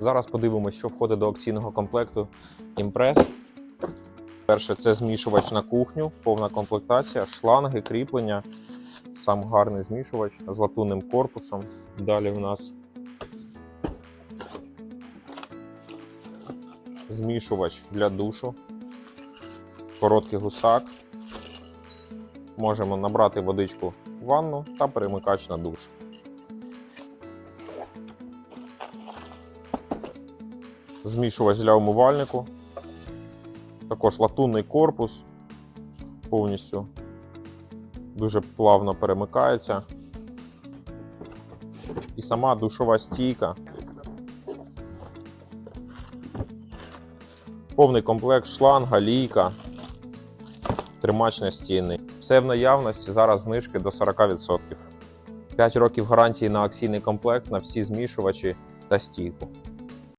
Зараз подивимося, що входить до акційного комплекту імпрес. Перше це змішувач на кухню, повна комплектація, шланги, кріплення, сам гарний змішувач з латунним корпусом. Далі в нас змішувач для душу, короткий гусак. Можемо набрати водичку в ванну та перемикач на душ. Змішувач для умивальнику. Також латунний корпус повністю дуже плавно перемикається. І сама душова стійка. Повний комплект шланга, лійка, тримач настінний. Все в наявності, зараз знижки до 40%. 5 років гарантії на акційний комплект на всі змішувачі та стійку.